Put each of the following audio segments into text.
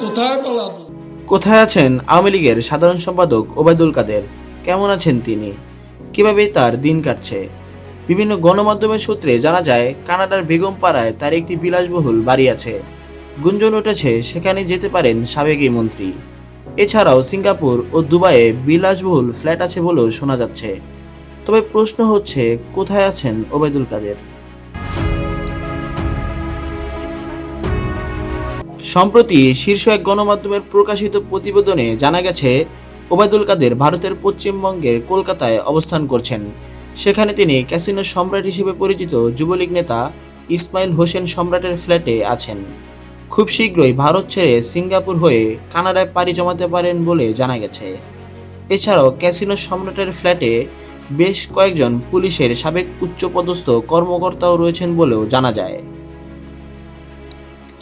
কোথায় কোথায় আছেন আওয়ামী লীগের সাধারণ সম্পাদক ওবায়দুল কাদের? কেমন আছেন তিনি? কীভাবে তার দিন কাটছে? বিভিন্ন গণমাধ্যমের সূত্রে জানা যায়, কানাডার বেগম পাড়ায় তার একটি বিলাসবহুল বাড়ি আছে। গুঞ্জন উঠেছে, সেখানে যেতে পারেন সাবেক এই মন্ত্রী। এছাড়াও সিঙ্গাপুর ও দুবাইয়ে বিলাসবহুল ফ্ল্যাট আছে বলেও শোনা যাচ্ছে। তবে প্রশ্ন হচ্ছে, কোথায় আছেন ওবায়দুল কাদের? সম্প্রতি শীর্ষ এক গণমাধ্যমের প্রকাশিত প্রতিবেদনে জানা গেছে, ওবায়দুল কাদের ভারতের পশ্চিমবঙ্গের কলকাতায় অবস্থান করছেন। সেখানে তিনি ক্যাসিনো সম্রাট হিসেবে পরিচিত যুবলীগ নেতা ইসমাইল হোসেন সম্রাটের ফ্ল্যাটে আছেন। খুব শীঘ্রই ভারত ছেড়ে সিঙ্গাপুর হয়ে কানাডায় পাড়ি জমাতে পারেন বলে জানা গেছে। এছাড়াও ক্যাসিনো সম্রাটের ফ্ল্যাটে বেশ কয়েকজন পুলিশের সাবেক উচ্চপদস্থ কর্মকর্তাও রয়েছেন বলেও জানা যায়।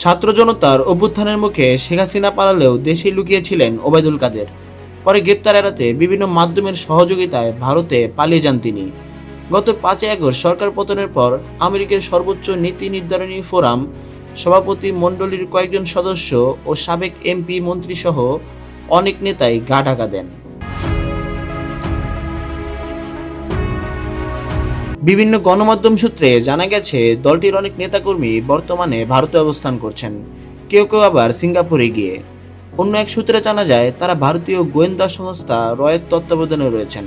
ছাত্র জনতার অভ্যুত্থানের মুখে শেখ হাসিনা পালালেও দেশে লুকিয়েছিলেন ওবায়দুল কাদের। পরে গ্রেপ্তার এড়াতে বিভিন্ন মাধ্যমের সহযোগিতায় ভারতে পালিয়ে যান তিনি। গত পাঁচই আগস্ট সরকার পতনের পর আমেরিকার সর্বোচ্চ নীতি নির্ধারণী ফোরাম, সভাপতি মণ্ডলীর কয়েকজন সদস্য ও সাবেক এমপি মন্ত্রীসহ অনেক নেতাই গা ঢাকা দেন। বিভিন্ন গণমাধ্যম সূত্রে জানা গেছে, দলটির অনেক নেতাকর্মী বর্তমানে ভারতে অবস্থান করছেন। কেউ কেউ আবার সিঙ্গাপুরে গিয়ে। অন্য এক সূত্রে জানা যায়, তারা ভারতীয় গোয়েন্দা সংস্থা রয়ের তত্ত্বাবধানে রয়েছেন।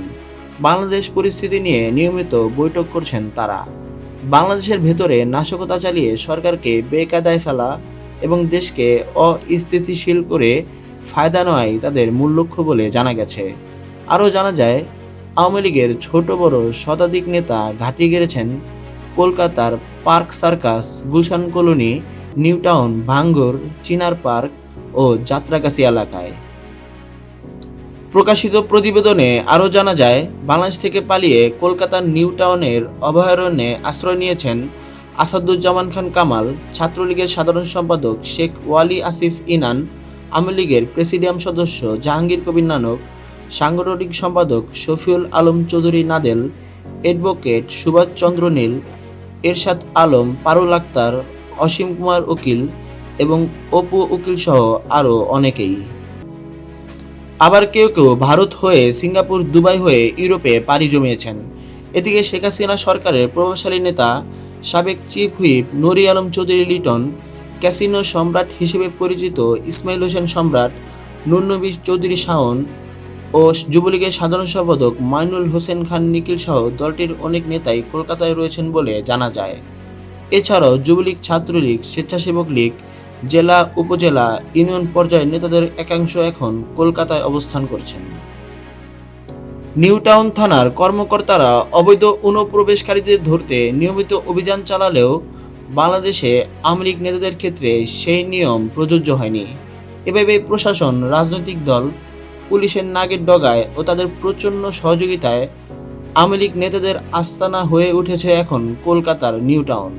বাংলাদেশ পরিস্থিতি নিয়ে নিয়মিত বৈঠক করছেন তারা। বাংলাদেশের ভেতরে নাশকতা চালিয়ে সরকারকে বেকায়দায় ফেলা এবং দেশকে অস্থিতিশীল করে ফায়দা নেওয়াই তাদের মূল লক্ষ্য বলে জানা গেছে। আরও জানা যায় আওয়ামী লীগের ছোট বড় শতাধিক নেতা ঘাঁটি গেড়েছেন কলকাতার park circus, Gulshan colony, new Town, Bhangur, Chinar park ও যাত্রাকাশি এলাকায়। প্রকাশিত প্রতিবেদনে আরও জানা যায়, বাংলাদেশ থেকে পালিয়ে কলকাতার নিউ টাউনের অভয়ারণ্যে আশ্রয় নিয়েছেন আসাদুজ্জামান খান কামাল, ছাত্রলীগের সাধারণ সম্পাদক শেখ ওয়ালি আসিফ ইনান, আওয়ামী লীগের প্রেসিডিয়াম সদস্য জাহাঙ্গীর কবির নানক সাংগঠনিক সম্পাদক শফিউল আলম চৌধুরী নাদেল, অ্যাডভোকেট সুভাষ চন্দ্র নীল, এরশাদ আলম, পারুল আক্তার, অসীম কুমার উকিল এবং অপু উকিল সহ আরও অনেকেই। আবার কেউ কেউ ভারত হয়ে সিঙ্গাপুর, দুবাই হয়ে ইউরোপে পাড়ি জমিয়েছেন। এদিকে শেখ হাসিনা সরকারের প্রভাবশালী নেতা, সাবেক chief whip Nuri Alam Chowdhury Liton, casino Samrat হিসেবে পরিচিত ইসমাইল হোসেন সম্রাট নুরনবী চৌধুরী শাওন ও যুবলীগের সাধারণ সম্পাদক মাইনুল হোসেন খান নিখিল সহ দলটির অনেক নেতাই কলকাতায় রয়েছেন বলে জানা যায়। এছাড়াও যুবলীগ, ছাত্রলীগ, স্বেচ্ছাসেবক লীগ, জেলা, উপজেলা, ইউনিয়ন পর্যায়ের নেতাদের একাংশ এখন কলকাতায় অবস্থান করছেন। নিউটাউন থানার কর্মকর্তারা অবৈধ অনুপ্রবেশকারীদের ধরতে নিয়মিত অভিযান চালালেও বাংলাদেশে আওয়ামী লীগ নেতাদের ক্ষেত্রে সেই নিয়ম প্রযোজ্য হয়নি। এভাবে প্রশাসন, রাজনৈতিক দল পুলিশের নাগের ডগায় ও তাদের প্রচণ্ড সহযোগিতায় লীগ নেতাদের আস্তানা হয়ে উঠেছে এখন কলকাতার নিউ টাউন।